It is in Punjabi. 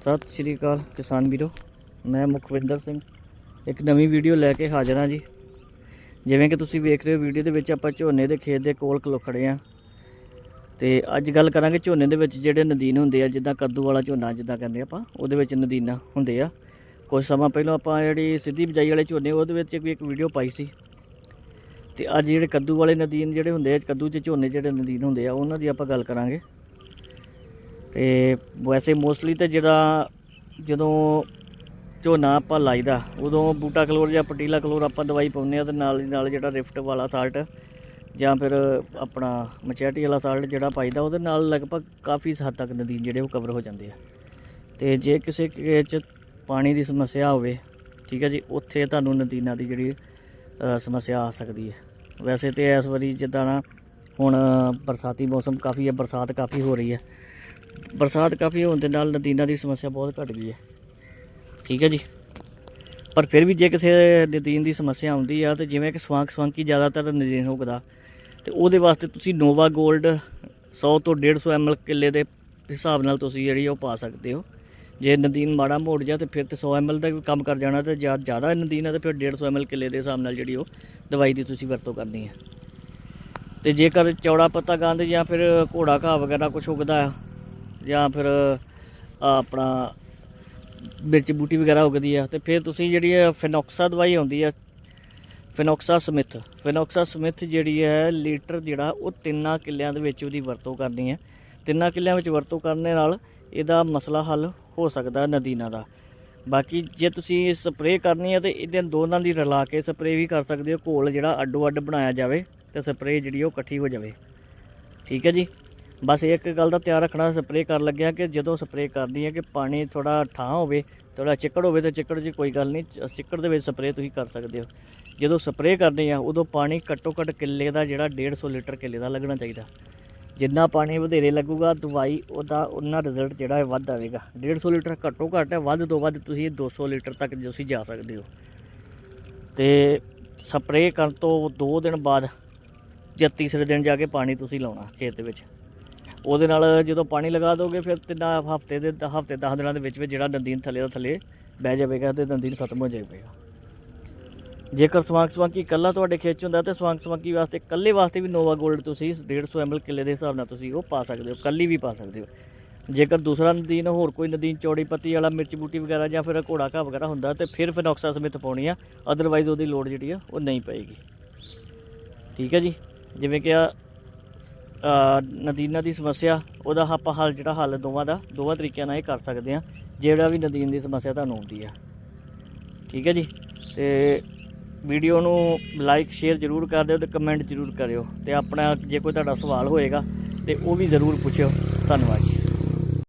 ਸਤਿ ਸ਼੍ਰੀ ਅਕਾਲ ਕਿਸਾਨ ਵੀਰੋ, ਮੈਂ ਮੁਖਵਿੰਦਰ ਸਿੰਘ। ਇੱਕ ਨਵੀਂ ਵੀਡੀਓ ਲੈ ਕੇ ਹਾਜ਼ਰ ਹਾਂ ਜੀ। ਜਿਵੇਂ ਕਿ ਤੁਸੀਂ ਵੇਖ ਰਹੇ ਹੋ, ਵੀਡੀਓ ਦੇ ਵਿੱਚ ਆਪਾਂ ਝੋਨੇ ਦੇ ਖੇਤ ਦੇ ਕੋਲ ਖਲੋ ਖੜੇ ਆ ਤੇ ਅੱਜ ਗੱਲ ਕਰਾਂਗੇ ਝੋਨੇ ਦੇ ਵਿੱਚ ਜਿਹੜੇ ਨਦੀਨ ਹੁੰਦੇ ਆ, ਜਿੱਦਾਂ ਕੱਦੂ ਵਾਲਾ ਝੋਨਾ ਜਿੱਦਾਂ ਕਹਿੰਦੇ ਆਪਾਂ, ਉਹਦੇ ਵਿੱਚ ਨਦੀਨਾ ਹੁੰਦੇ ਆ। ਕੁਝ ਸਮਾਂ ਪਹਿਲਾਂ ਆਪਾਂ ਜਿਹੜੀ ਸਿੱਧੀ ਬਿਜਾਈ ਵਾਲੇ ਝੋਨੇ, ਉਹਦੇ ਵਿੱਚ ਵੀ ਇੱਕ ਵੀਡੀਓ ਪਾਈ ਸੀ। ਤੇ ਅੱਜ ਜਿਹੜੇ ਕੱਦੂ ਵਾਲੇ ਨਦੀਨ ਜਿਹੜੇ ਹੁੰਦੇ ਆ, ਕੱਦੂ 'ਚ ਝੋਨੇ ਜਿਹੜੇ ਨਦੀਨ ਹੁੰਦੇ ਆ, ਉਹਨਾਂ ਦੀ ਆਪਾਂ ਗੱਲ ਕਰਾਂਗੇ। ਤੇ ਵੈਸੇ ਮੋਸਟਲੀ ਤਾਂ ਜਿਹੜਾ ਜਦੋਂ ਝੋਨਾ ਆਪਾਂ ਲਾਈਦਾ, ਉਦੋਂ ਬੂਟਾ ਕਲੋਰ ਜਾਂ ਪਟੀਲਾ ਕਲੋਰ ਆਪਾਂ ਦਵਾਈ ਪਾਉਂਦੇ ਆ ਤੇ ਨਾਲ ਦੀ ਨਾਲ ਜਿਹੜਾ ਰਿਫਟ ਵਾਲਾ ਸਾਲਟ ਜਾਂ ਫਿਰ ਆਪਣਾ ਮਚੈਟੀ ਵਾਲਾ ਸਾਲਟ ਜਿਹੜਾ ਪਾਈਦਾ, ਉਹਦੇ ਨਾਲ ਲਗਭਗ ਕਾਫੀ ਹੱਦ ਤੱਕ ਨਦੀਨ ਜਿਹੜੇ ਉਹ ਕਵਰ ਹੋ ਜਾਂਦੇ ਆ। ਤੇ ਜੇ ਕਿਸੇ ਚ ਪਾਣੀ ਦੀ ਸਮੱਸਿਆ ਹੋਵੇ, ਠੀਕ ਹੈ ਜੀ, ਉੱਥੇ ਤੁਹਾਨੂੰ ਨਦੀਨਾਂ ਦੀ ਜਿਹੜੀ ਸਮੱਸਿਆ ਆ ਸਕਦੀ ਹੈ। ਵੈਸੇ ਤੇ ਇਸ ਵਾਰੀ ਜਿੱਦਾਂ ਨਾ ਹੁਣ ਬਰਸਾਤੀ ਮੌਸਮ ਕਾਫੀ ਹੈ, ਬਰਸਾਤ ਕਾਫੀ ਹੋ ਰਹੀ ਹੈ। ਬਰਸਾਤ ਕਾਫੀ ਹੋਣ ਦੇ ਨਾਲ ਨਦੀਨਾਂ ਦੀ ਸਮੱਸਿਆ ਬਹੁਤ ਘਟ ਗਈ ਹੈ। ਠੀਕ ਹੈ ਜੀ? ਪਰ ਫਿਰ ਵੀ ਜੇ ਕਿਸੇ ਨਦੀਨ ਦੀ ਸਮੱਸਿਆ ਆਉਂਦੀ ਆ ਤੇ ਜਿਵੇਂ ਕਿ ਸਵਾਂਕ ਸਵਾਂਕੀ ਜ਼ਿਆਦਾਤਰ ਨਦੀਨ ਹੋਗਦਾ ਤੇ ਉਹਦੇ ਵਾਸਤੇ ਤੁਸੀਂ ਨੋਵਾ 골ਡ 100 ਤੋਂ 150 ml ਕਿੱਲੇ ਦੇ ਹਿਸਾਬ ਨਾਲ ਤੁਸੀਂ ਜਿਹੜੀ ਉਹ ਪਾ ਸਕਦੇ ਹੋ। ਜੇ ਨਦੀਨ ਮਾੜਾ ਮੋੜ ਜਾ ਤੇ ਫਿਰ ਤੇ 100 ml ਦਾ ਵੀ ਕੰਮ ਕਰ ਜਾਣਾ ਤੇ ਜਾਂ ਜ਼ਿਆਦਾ ਨਦੀਨ ਆ ਤੇ ਫਿਰ 150 ml ਕਿੱਲੇ ਦੇ ਹਿਸਾਬ ਨਾਲ ਜਿਹੜੀ ਉਹ ਦਵਾਈ ਦੀ ਤੁਸੀਂ ਵਰਤੋਂ ਕਰਨੀ ਹੈ। ਤੇ ਜੇਕਰ ਚੌੜਾ ਪੱਤਾ ਗੰਦ ਜਾਂ ਫਿਰ ਘੋੜਾ ਘਾਹ ਵਗੈਰਾ ਕੁਝ ਉਗਦਾ ਜਾਂ ਫਿਰ ਆਪਣਾ ਮਿਰਚ ਬੂਟੀ ਵਗੈਰਾ ਉਗਦੀ ਆ, ਤੇ ਫਿਰ ਤੁਸੀਂ ਜਿਹੜੀ ਹੈ ਫਿਨੋਕਸਾ ਦਵਾਈ ਆਉਂਦੀ ਆ, ਫਿਨੋਕਸਾ ਸਮਿਥ। ਫਿਨੋਕਸਾ ਸਮਿਥ ਜਿਹੜੀ ਹੈ ਲੀਟਰ ਜਿਹੜਾ, ਉਹ ਤਿੰਨਾਂ ਕਿੱਲਿਆਂ ਦੇ ਵਿੱਚ ਉਹਦੀ ਵਰਤੋਂ ਕਰਨੀ ਹੈ ਤਿੰਨਾਂ ਕਿੱਲਿਆਂ ਵਿੱਚ ਵਰਤੋਂ ਕਰਨ ਦੇ ਨਾਲ ਇਹਦਾ ਮਸਲਾ ਹੱਲ ਹੋ ਸਕਦਾ ਨਦੀਨਾਂ ਦਾ। ਬਾਕੀ ਜੇ ਤੁਸੀਂ ਸਪਰੇਅ ਕਰਨੀ ਹੈ ਤੇ ਇਹਦੇ ਦੋਨਾਂ ਦੀ ਰਲਾ ਕੇ ਸਪਰੇਅ ਵੀ ਕਰ ਸਕਦੇ ਹੋ। ਘੋਲ ਜਿਹੜਾ ਅੱਡੋ ਅੱਡ ਬਣਾਇਆ ਜਾਵੇ, ਤੇ ਸਪਰੇਅ ਜਿਹੜੀ ਉਹ ਇਕੱਠੀ ਹੋ ਜਾਵੇ। ਠੀਕ ਹੈ ਜੀ? ਬਸ ਇੱਕ ਗੱਲ ਦਾ ਧਿਆਨ ਰੱਖਣਾ, ਸਪਰੇਅ ਕਰਨ ਲੱਗਿਆ ਕਿ ਜਦੋਂ ਸਪਰੇਅ ਕਰਨੀ ਹੈ ਕਿ ਪਾਣੀ ਥੋੜਾ ਠਾਂ ਹੋਵੇ ਥੋੜਾ ਚਿੱਕੜ ਹੋਵੇ ਤੇ ਚਿੱਕੜ 'ਚ ਕੋਈ ਗੱਲ ਨਹੀਂ ਚਿੱਕੜ ਦੇ ਵਿੱਚ ਸਪਰੇਅ ਤੁਸੀਂ ਕਰ ਸਕਦੇ ਹੋ। ਜਦੋਂ ਸਪਰੇਅ ਕਰਨੀ ਆ, ਉਦੋਂ ਪਾਣੀ ਘੱਟੋ ਘੱਟ ਕਿੱਲੇ ਦਾ ਜਿਹੜਾ 150 ਲੀਟਰ ਕਿੱਲੇ ਦਾ ਲੱਗਣਾ ਚਾਹੀਦਾ। ਜਿੰਨਾ ਪਾਣੀ ਵਧੇਰੇ ਲੱਗੂਗਾ, ਦਵਾਈ ਉਹਦਾ, ਉਹਨਾਂ ਰਿਜ਼ਲਟ ਜਿਹੜਾ ਹੈ ਵੱਧ ਆਵੇਗਾ। 150 ਲੀਟਰ ਘੱਟੋ ਘੱਟ ਹੈ ਵੱਧ ਤੋਂ ਵੱਧ ਤੁਸੀਂ 200 ਲੀਟਰ ਤੱਕ ਤੁਸੀਂ ਜਾ ਸਕਦੇ ਹੋ। ਤੇ ਸਪਰੇਅ ਕਰਨ ਤੋਂ 2 ਦਿਨ ਬਾਅਦ ਜਾਂ ਤੀਸਰੇ ਦਿਨ ਜਾ ਕੇ ਪਾਣੀ ਤੁਸੀਂ ਲਾਉਣਾ ਖੇਤ ਵਿੱਚ। ਉਹਦੇ ਨਾਲ ਜਦੋਂ ਪਾਣੀ ਲਗਾ ਦੋਗੇ, ਫਿਰ ਤਿੰਨਾਂ ਹਫ਼ਤੇ ਦੇ, ਹਫ਼ਤੇ 10 ਦਿਨਾਂ ਦੇ ਵਿੱਚ ਵਿੱਚ ਜਿਹੜਾ ਨਦੀਨ ਥੱਲੇ ਦਾ ਥੱਲੇ ਬਹਿ ਜਾਵੇਗਾ ਤੇ ਨਦੀਨ ਖਤਮ ਹੋ ਜਾਵੇਗਾ। ਜੇਕਰ ਸਵਾਂਗ ਸਵਾਂਕੀ ਇਕੱਲਾ ਤੁਹਾਡੇ ਖੇਤ 'ਚ ਹੁੰਦਾ, ਤੇ ਸਵਾਂਕ ਸਵਾਂਕੀ ਵਾਸਤੇ, ਇਕੱਲੇ ਵਾਸਤੇ ਵੀ ਨੋਵਾ 골ਡ ਤੁਸੀਂ 150 ml ਕਿੱਲੇ ਦੇ ਹਿਸਾਬ ਨਾਲ ਤੁਸੀਂ ਉਹ ਪਾ ਸਕਦੇ ਹੋ ਕੱਲੀ ਵੀ ਪਾ ਸਕਦੇ ਹੋ। ਜੇਕਰ ਦੂਸਰਾ ਨਦੀਨ, ਹੋਰ ਕੋਈ ਨਦੀਨ, ਚੌੜੀ ਪੱਤੀ ਵਾਲਾ ਮਿਰਚ ਬੂਟੀ ਵਗੈਰਾ ਜਾਂ ਫਿਰ ਘੋੜਾ ਘਾਹ ਵਗੈਰਾ ਹੁੰਦਾ, ਤੇ ਫਿਰ ਫਿਨੋਕਸਾ ਸਮਿਤ ਪਾਉਣੀ ਆ ਅਦਰਵਾਈਜ਼ ਉਹਦੀ ਲੋੜ ਜਿਹੜੀ ਆ, ਉਹ ਨਹੀਂ ਪਏਗੀ। ਠੀਕ ਹੈ ਜੀ? ਜਿਵੇਂ ਕਿ ਆ ਨਦੀਨਾਂ ਦੀ ਸਮੱਸਿਆ, ਉਹਦਾ ਆਪਾਂ ਹੱਲ ਜਿਹੜਾ ਹੱਲ ਦੋਵਾਂ ਦਾ, ਦੋਵਾਂ ਤਰੀਕਿਆਂ ਨਾਲ ਇਹ ਕਰ ਸਕਦੇ ਆ ਜਿਹੜਾ ਵੀ ਨਦੀਨ ਦੀ ਸਮੱਸਿਆ ਤੁਹਾਨੂੰ ਆਉਂਦੀ ਆ। ਠੀਕ ਹੈ ਜੀ? ਤੇ ਵੀਡੀਓ ਨੂੰ ਲਾਈਕ ਸ਼ੇਅਰ ਜ਼ਰੂਰ ਕਰ ਦਿਓ ਤੇ ਕਮੈਂਟ ਜ਼ਰੂਰ ਕਰਿਓ ਤੇ ਆਪਣਾ ਜੇ ਕੋਈ ਤੁਹਾਡਾ ਸਵਾਲ ਹੋਏਗਾ ਤੇ ਉਹ ਵੀ ਜ਼ਰੂਰ ਪੁੱਛਿਓ। ਧੰਨਵਾਦ ਜੀ।